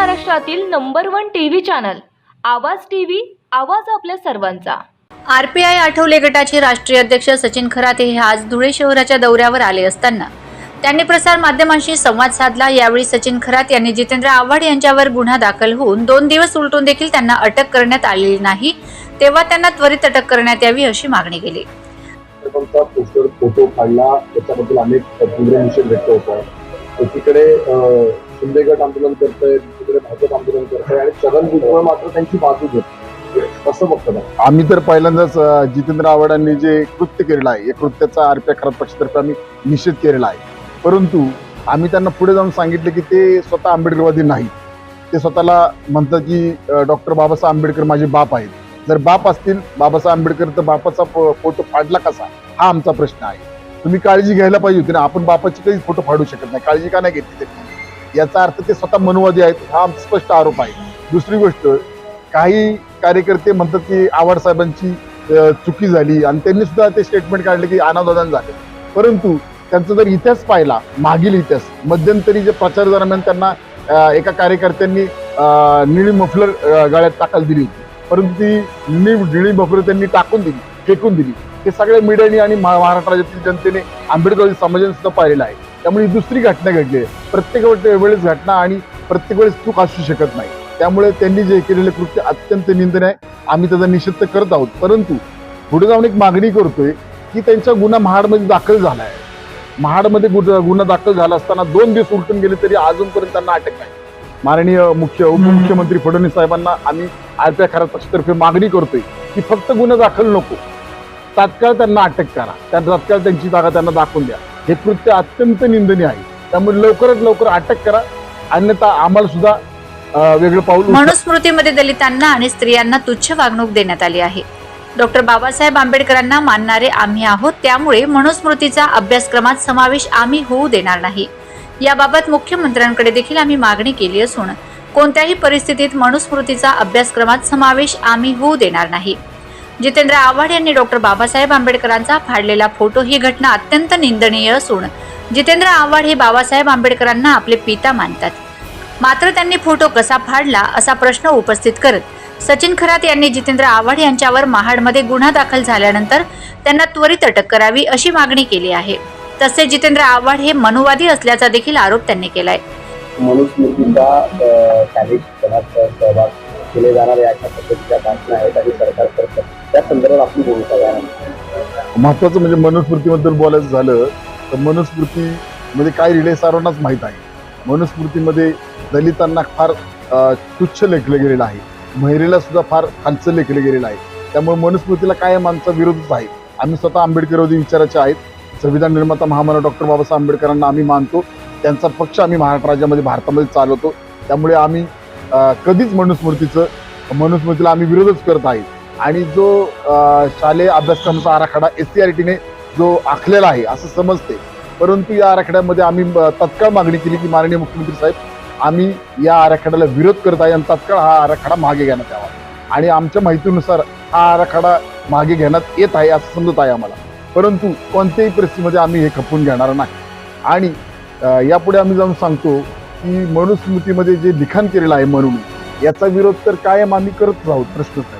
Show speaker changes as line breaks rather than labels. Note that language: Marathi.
महाराष्ट्रातील number one TV channel Awaaz TV आवाज आपल्या सर्वांचा.
आरपीआय आठवले गटाचे राष्ट्रीय अध्यक्ष सचिन खराते हे आज धुळे शहराच्या दौऱ्यावर आले असताना. त्यांनी प्रसार माध्यमांशी संवाद साधला. यावेळी सचिन खरात यांनी जितेंद्र आव्हाड यांच्यावर गुन्हा दाखल होऊन दोन दिवस उलटून देखील त्यांना अटक करण्यात आलेली नाही तेव्हा त्यांना त्वरित अटक करण्यात यावी अशी मागणी केली.
फोटो काढला. त्याच्याबद्दल अनेक तीव्र निषेध व्यक्त होत आहे एकीकडे शिंदे गट आंदोलन करतोय तिकडे भाजप आंदोलन करतोय आणि छगन भुजबळ मात्र त्यांची बाजू घेत. कसं बघतो
आम्ही तर पहिल्यांदाच जितेंद्र आव्हाडांनी जे कृत्य केलेलं आहे या कृत्याचा आरपीआय खराब पक्षातर्फे आम्ही निषेध केलेला आहे. परंतु आम्ही त्यांना पुढे जाऊन सांगितले की ते स्वतः आंबेडकरवादी नाही. ते स्वतःला म्हणतात की डॉक्टर बाबासाहेब आंबेडकर माझे बाप आहेत. जर बाप असतील बाबासाहेब आंबेडकर तर बापाचा फोटो फाडला कसा? हा आमचा प्रश्न आहे. तुम्ही काळजी घ्यायला पाहिजे होती ना आपण बापाची काहीच फोटो फाडू शकत नाही. काळजी का नाही घेतली त्यांनी? याचा अर्थ ते स्वतः मनुवादी आहेत हा आमचा स्पष्ट आरोप आहे. दुसरी गोष्ट काही कार्यकर्ते म्हणतात की आव्हाड साहेबांची चुकी झाली आणि त्यांनी सुद्धा ते स्टेटमेंट काढले की अनादान झाले. परंतु त्यांचा जर इतिहास पाहिला मागील इतिहास मध्यंतरी जे प्रचार दरम्यान त्यांना एका कार्यकर्त्यांनी निळी मफलर गाळ्यात टाकायला दिली होती. परंतु ती निळी निळी मफलर त्यांनी टाकून दिली फेकून दिली. हे सगळ्या मीडियाने आणि महा- महाराष्ट्र राज्यातील जनतेने आंबेडकरी समाजाने सुद्धा पाहिलेलं आहे. त्यामुळे ही दुसरी घटना घडली आहे. प्रत्येक वेळेस घटना आणि प्रत्येक वेळेस चूक असू शकत नाही. त्यामुळे त्यांनी जे केलेले कृत्य अत्यंत निंदनीय आहे. आम्ही त्याचा निषेध तर करत आहोत. परंतु पुढे जाऊन एक मागणी करतोय की त्यांचा गुन्हा महाडमध्ये दाखल झाला आहे. महाडमध्ये गुन्हा गुन्हा दाखल झाला असताना दोन दिवस उलटून गेले तरी अजूनपर्यंत त्यांना अटक नाही. माननीय मुख्य उपमुख्यमंत्री फडणवीस साहेबांना आम्ही आरपीआय खराब पक्षातर्फे मागणी करतोय की फक्त गुन्हा दाखल नको. तात्काळ त्यांना अटक करा. त्या तात्काळ त्यांची जागा त्यांना दाखवून द्या. हे कृत्य अत्यंत निंदनीय आहे. त्यामुळे लवकरात लवकर अटक करा. अन्यथा आम्हाला सुद्धा वेगळं पाऊल
मनुस्मृतीमध्ये दलितांना आणि स्त्रियांना तुच्छ वागणूक देण्यात आली आहे. डॉक्टर बाबासाहेब आंबेडकरांना मानणारे आम्ही आहोत. त्यामुळे मनुस्मृतीचा अभ्यासक्रमात समावेश आम्ही होऊ देणार नाही. याबाबत मुख्यमंत्र्यांकडे देखील आम्ही मागणी केली असून कोणत्याही परिस्थितीत मनुस्मृतीचा अभ्यासक्रमात समावेश आम्ही होऊ देणार नाही. जितेंद्र आव्हाड यांनी डॉक्टर बाबासाहेब आंबेडकरांचा फाडलेला फोटो ही घटना अत्यंत निंदनीय असून जितेंद्र आव्हाड हे बाबासाहेब आंबेडकरांना आपले पिता मानतात. मात्र त्यांनी फोटो कसा फाडला असा प्रश्न उपस्थित करत सचिन खरात यांनी जितेंद्र आव्हाड यांच्यावर महाडमध्ये गुन्हा दाखल झाल्यानंतर त्यांना त्वरित अटक करावी अशी मागणी केली आहे. तसे जितेंद्र आव्हाड हे मनुवादी असल्याचा देखील आरोप त्यांनी केलाय.
मनुस्मृतीचा केले जाणारे अशा पद्धतीच्या बातम्या आहेत आणि सरकार त्या संदर्भात आपली भूमिका काय
महत्वाचं म्हणजे मनुस्मृतीबद्दल बोलायचं झालं तर मनुस्मृतीमध्ये म्हणजे काय रिले सर्वांनाच माहीत आहे. मनुस्मृतीमध्ये दलितांना फार तुच्छ लेखलं गेलेलं आहे. महिलेला सुद्धा फार खालचं लेखलं गेलेलं आहे. त्यामुळे मनुस्मृतीला कायम आमचा विरोधच आहे. आम्ही स्वतः आंबेडकरवादी विचाराचे आहेत. संविधान निर्माता महामानव डॉक्टर बाबासाहेब आंबेडकरांना आम्ही मानतो. त्यांचा पक्ष आम्ही महाराष्ट्र राज्यामध्ये भारतामध्ये चालवतो. त्यामुळे आम्ही कधीच मनुस्मृतीचं मनुस्मृतीला आम्ही विरोधच करत आहे. आणि जो शालेय अभ्यासक्रमाचा आराखडा एस सी आर टीने जो आखलेला आहे असं समजते. परंतु या आराखड्यामध्ये आम्ही तत्काळ मागणी केली की माननीय मुख्यमंत्री साहेब आम्ही या आराखड्याला विरोध करत आहे आणि तत्काळ हा आराखडा मागे घेण्यात यावा. आणि आमच्या माहितीनुसार हा आराखडा मागे घेण्यात येत आहे असं समजत आहे आम्हाला. परंतु कोणत्याही परिस्थितीमध्ये आम्ही हे खपवून घेणार नाही. आणि यापुढे आम्ही जाऊन सांगतो की मनुस्मृतीमध्ये जे लिखाण केलेलं आहे म्हणून याचा विरोध तर कायम आम्ही करत आहोत प्रश्नच नाही.